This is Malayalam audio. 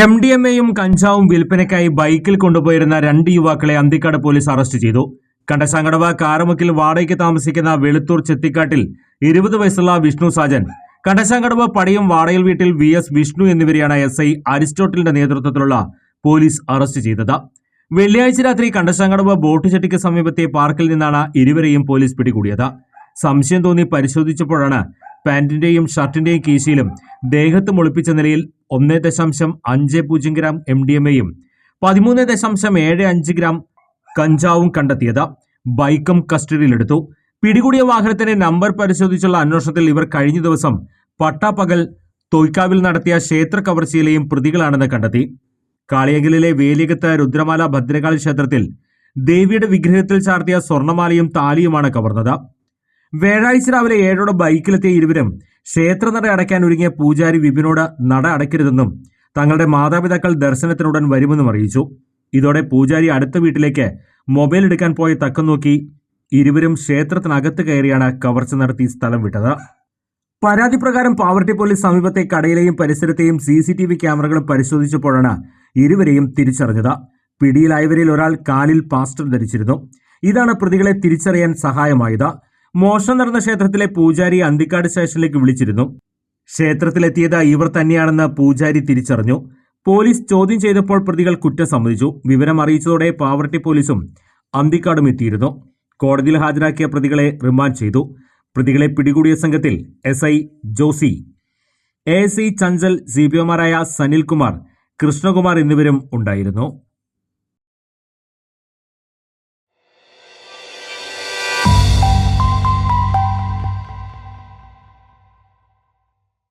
എം ഡി എം എയും കഞ്ചാവും വിൽപ്പനയ്ക്കായി ബൈക്കിൽ കൊണ്ടുപോയിരുന്ന രണ്ട് യുവാക്കളെ അന്തിക്കാട് പോലീസ് അറസ്റ്റ് ചെയ്തു. കണ്ടശാങ്കടവ് കാരമുക്കിൽ വാടകയ്ക്ക് താമസിക്കുന്ന വെളുത്തൂർ ചെത്തിക്കാട്ടിൽ ഇരുപത് വയസ്സുള്ള വിഷ്ണു സാജൻ കണ്ടശാങ്കടവ് പടിയും വാടയിൽ വീട്ടിൽ വി എസ് വിഷ്ണു എന്നിവരെയാണ് എസ് ഐ അരിസ്റ്റോട്ടലിന്റെ നേതൃത്വത്തിലുള്ള പോലീസ് അറസ്റ്റ് ചെയ്തത്. വെള്ളിയാഴ്ച രാത്രി കണ്ടശാങ്കടവ് ബോട്ട് ചെട്ടിക്ക് സമീപത്തെ പാർക്കിൽ നിന്നാണ് ഇരുവരെയും പോലീസ് പിടികൂടിയത്. സംശയം തോന്നി പരിശോധിച്ചപ്പോഴാണ് പാന്റിന്റെയും ഷർട്ടിന്റെയും കീശയിലും ദേഹത്ത് മുളിപ്പിച്ച നിലയിൽ ഒന്ന് ദശാംശം അഞ്ച് പൂജ്യം ഗ്രാം എം ഡി എം എയും പതിമൂന്ന് ദശാംശം ഏഴ് അഞ്ച് ഗ്രാം കഞ്ചാവും കണ്ടെത്തിയത് ബൈക്കും കസ്റ്റഡിയിലെടുത്തു. പിടികൂടിയ വാഹനത്തിന്റെ നമ്പർ പരിശോധിച്ചുള്ള അന്വേഷണത്തിൽ ഇവർ കഴിഞ്ഞ ദിവസം പട്ടാപ്പകൽ തൊയ്ക്കാവിൽ നടത്തിയ ക്ഷേത്ര കവർച്ചയിലെയും പ്രതികളാണെന്ന് കണ്ടെത്തി. കാളിയങ്കലിലെ വേലികത്ത് രുദ്രമാല ഭദ്രകാളി ക്ഷേത്രത്തിൽ ദേവിയുടെ വിഗ്രഹത്തിൽ ചാർത്തിയ സ്വർണമാലയും താലിയുമാണ് കവർന്നത്. വ്യാഴാഴ്ച രാവിലെ ഏഴോടെ ബൈക്കിലെത്തിയ ഇരുവരും ക്ഷേത്രനട അടയ്ക്കാൻ ഒരുങ്ങിയ പൂജാരി വിപിനോട് നട അടയ്ക്കരുതെന്നും തങ്ങളുടെ മാതാപിതാക്കൾ ദർശനത്തിനുടൻ വരുമെന്നും അറിയിച്ചു. ഇതോടെ പൂജാരി അടുത്ത വീട്ടിലേക്ക് മൊബൈൽ എടുക്കാൻ പോയ തക്കം നോക്കി ഇരുവരും ക്ഷേത്രത്തിനകത്ത് കയറിയാണ് കവർച്ച നടത്തി സ്ഥലം വിട്ടത്. പരാതി പ്രകാരം പാവർട്ടി പോലീസ് സമീപത്തെ കടയിലെയും പരിസരത്തെയും സി സി ടി വി ക്യാമറകളും പരിശോധിച്ചപ്പോഴാണ് ഇരുവരെയും തിരിച്ചറിഞ്ഞത്. പിടിയിലായവരിൽ ഒരാൾ കാലിൽ പാസ്റ്റർ ധരിച്ചിരുന്നു. ഇതാണ് പ്രതികളെ തിരിച്ചറിയാൻ സഹായമായത്. മോഷണം നടന്ന ക്ഷേത്രത്തിലെ പൂജാരി അന്തിക്കാട് സ്റ്റേഷനിലേക്ക് വിളിച്ചിരുന്നു. ക്ഷേത്രത്തിലെത്തിയത് ഇവർ തന്നെയാണെന്ന് പൂജാരി തിരിച്ചറിഞ്ഞു. പോലീസ് ചോദ്യം ചെയ്തപ്പോൾ പ്രതികൾ കുറ്റം സമ്മതിച്ചു. വിവരം അറിയിച്ചതോടെ പാവർട്ടി പോലീസും അന്തിക്കാടും എത്തിയിരുന്നു. കോടതിയിൽ ഹാജരാക്കിയ പ്രതികളെ റിമാൻഡ് ചെയ്തു. പ്രതികളെ പിടികൂടിയ സംഘത്തിൽ S I Josy A I Chanchal C P ഒമാരായ Sanilkumar Krishnakumar എന്നിവരും ഉണ്ടായിരുന്നു.